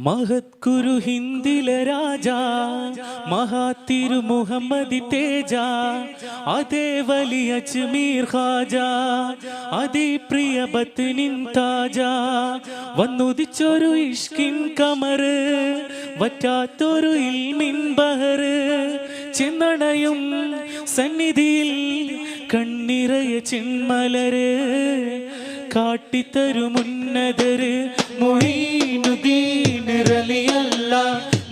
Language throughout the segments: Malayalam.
മഹത്കുരു ഹിന്ദില രാജ മഹാതിരു മുഹമ്മദി തേജ അതേ വലിയ അജ്മീർ ഹാജ അതേ പ്രിയ ബത്നിൻ താജ. വന്നുദിച്ചൊരു ഇഷ്കിൻ കമറ് വറ്റാത്തൊരു ഇൽമിൻ ബഹറ് ചെന്നണയും സന്നിധിയിൽ കണ്ണിറയ ചിന്മലര് കാട്ടിത്തരുമുന്നതര് മൊഴീനുദീനിറലിയല്ല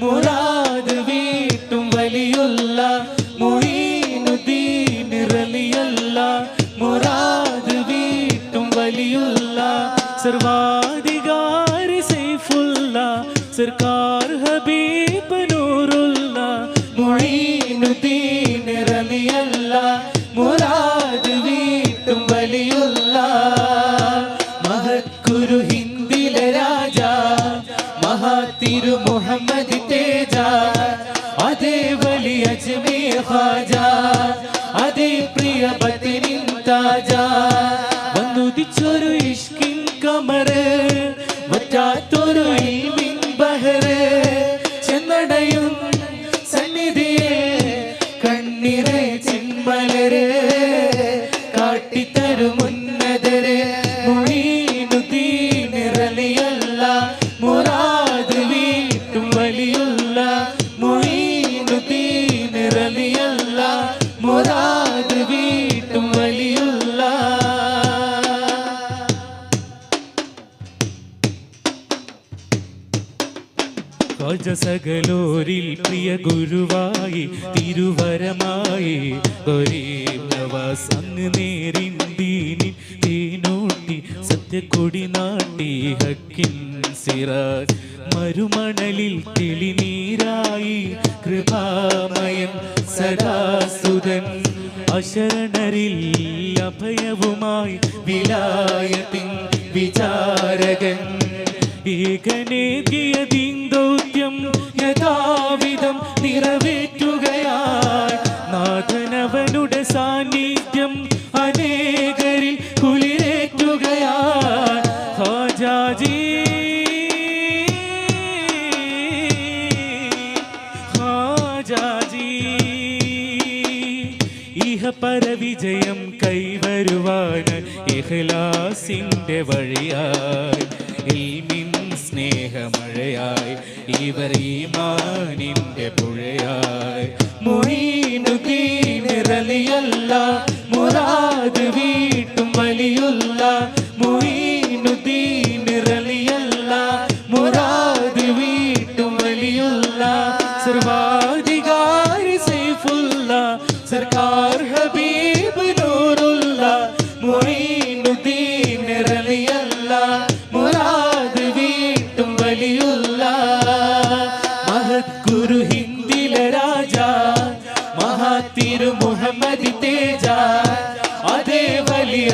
മുറാദ് വീട്ടും വലിയുള്ള മൊഴീനുദീനിറലിയല്ല മുറാദ് വീട്ടും വലിയുള്ള സർവാധികാരി സൈഫുള്ള സർക്കാർ ഹബീബ് നൂറുള്ള മൊഴീനുദീനിറലിയല്ല മുറാദ് വീട്ടും വലിയുള്ള മഹത്കുരു വറ്റാത്തൊരു ഇൽമിൻ ബഹറ് ചെന്നടയും സന്നിധിയെ കണ്ണിറെ ചിന്മലര് കാട്ടിത്തരുമുന്നതര് മൊഴീനുദീനിറലിയല്ല മുറാദ് വീട്ടും വലിയുള്ള ഗുരുവായി തിരുവരമായി തീനൂട്ടി സത്യക്കൊടി നാട്ടി ഹക്കിൻ സിറാജ്. മരുമണലിൽ തെളിനീരായി കൃപാമയൻ സദാസുതൻ. അശരണരിൽ അഭയവുമായി വിലായത്തിൻ വിചാരകൻ. ഏകനേകിയ ദീന്തൗത്യം യഥാവിധം നിറവേറ്റുകയായി നാഥനവനുടെ സാന്നിധ്യം അനേകരിൽ കുളിരേറ്റുകയായി ഹാജാജി ഹാജാജി ഇഹ പരവിജയം കൈവരുവാൻ ഇഹ്ലാസിന്റെ വഴിയായി സ്നേഹമഴയായി. ഇവർ ഈമാനിന്റെ പുഴയായി. മൊഴീനുദീനിറലിയല്ല മുറാദ്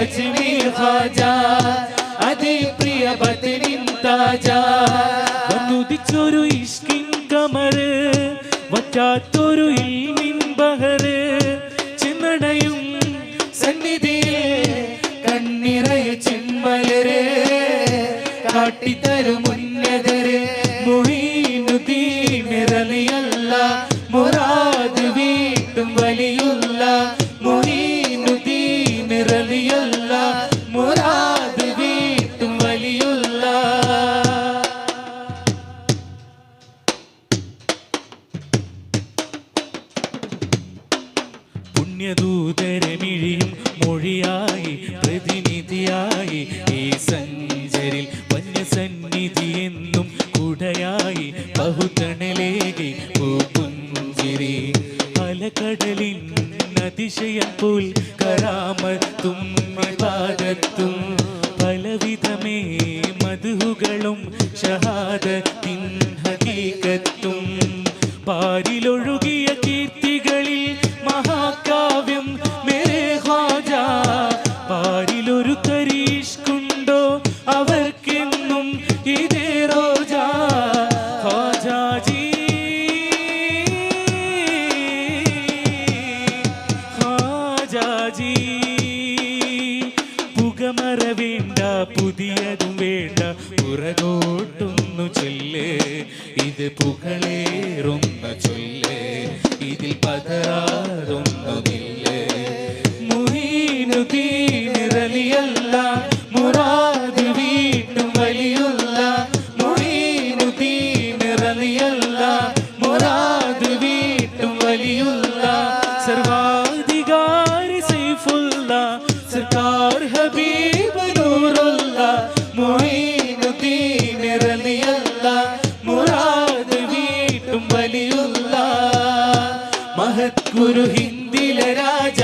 അജ്മീർ ഖാജ അതേ പ്രിയ ബദനിൻ താജ. വന്നുദിച്ചൊരു ഇഷ്കിൻ കമറ് വറ്റാത്തൊരു ഇൽമിൻ ബഹറ്. ചെന്നടയും സന്നിധിയെ കണ്ണിറയ ചിന്മലരെ കാട്ടിത്തരുമുന്നതര് ബഹുതണലേകി പൂപ്പുഞ്ചിരി. അലകടലിൻ അതിശയം പോൽ കരാമത്തും വിവാദത്തും പലവിധമേ മധുകളും ഷഹാദത്തിൻ ഹകീകത്തും. പാരിലൊഴുകിയ പുകമറ വേണ്ട പുറകോട്ടൊന്നു ചൊല്ലേ. ഇത് പുകളേറുന്ന മുറാദ് വീട്ടും വലിയുള്ള മഹത് ഗുരു ഹിന്ദിലെ രാജ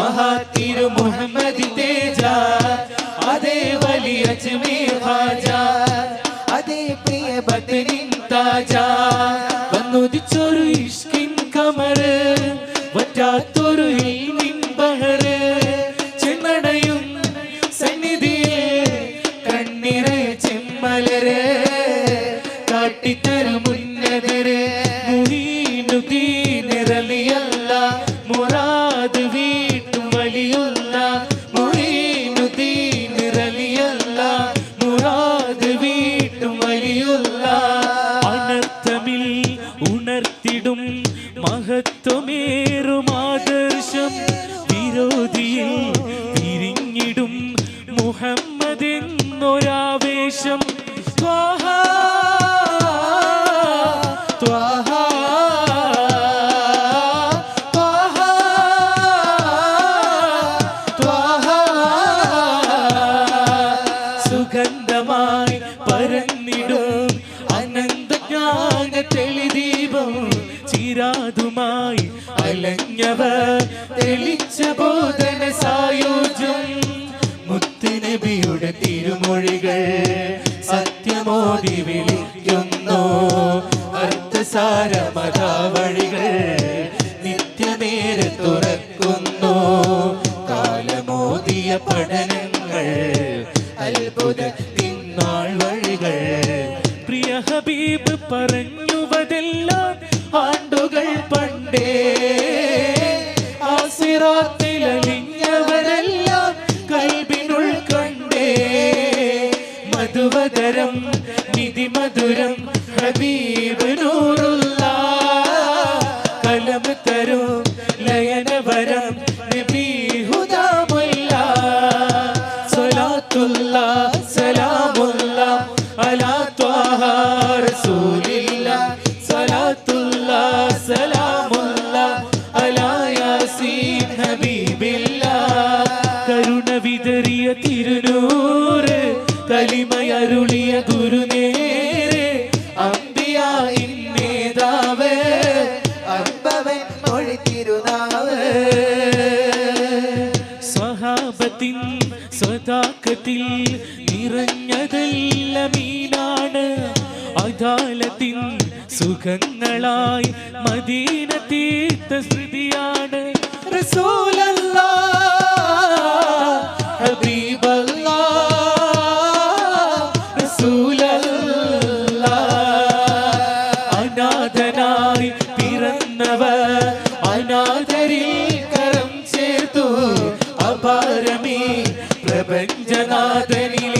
മഹാതിരു മുഹമ്മദ് തേജ അതേ വലിയ അജ്മീർ ഹാജ അതേ പ്രിയ ബദരിൻ താജ. വന്നുദിച്ചൊരു ഇഷ്കിൻ കമറ് വറ്റാത്തൊരു മുഹമ്മദ് എന്നൊരാവേശം ത്വാഹ, ത്വാഹ, ത്വാഹ, ത്വാഹ. സുഗന്ധമായി പരന്നിടും അനന്തജ്ഞാന തെളിദീപം ചിരാതുമായി അലഞ്ഞവർ തെളിച്ച ബോധന സത്യമോദി വിളിക്കുന്നു അർത്ഥസാര മതാവഴികൾ നിത്യമേറെ തുറക്കുന്നു. കാലമോദിയ പഠനങ്ങൾ അത്ഭുത തിന്നാൾ വഴികൾ പ്രിയ ഹബീബ് പറഞ്ഞുവതെല്ലാം ആണ്ടുകൾ പണ്ടേ. ആസിറാത്തിലലിഞ്ഞവരെല്ലാം കൽബിനുൾ കണ്ടേ. മധുവതരം നിധിമധുരം ഹബീബ് നൂറുള്ള കലം തരും ലയനവരം നബി ഹുദാമുല്ല. സ്വലാത്തുള്ള സലാമുള്ള അലാ ത്വാഹ റസൂലില്ല. സ്വലാത്തുള്ള സലാമുള്ള അലാ യാസീൻ ഹബീബില്ല. കരുണ വിതറിയ തിരുനൂറ് കലിമയരുളിയ ഗുരുനേരെ സ്വതാക്കത്തിൽ നിറഞ്ഞതല്ല മീനാണ്. അദാലത്തിൽ സുഖങ്ങളായി മദീന തീർത്ത സ്മൃതിയാണ് റസൂലല്ലാ. ഹബീബല്ലാ കരം പ്രപഞ്ചനാഥനിലിരുന്നു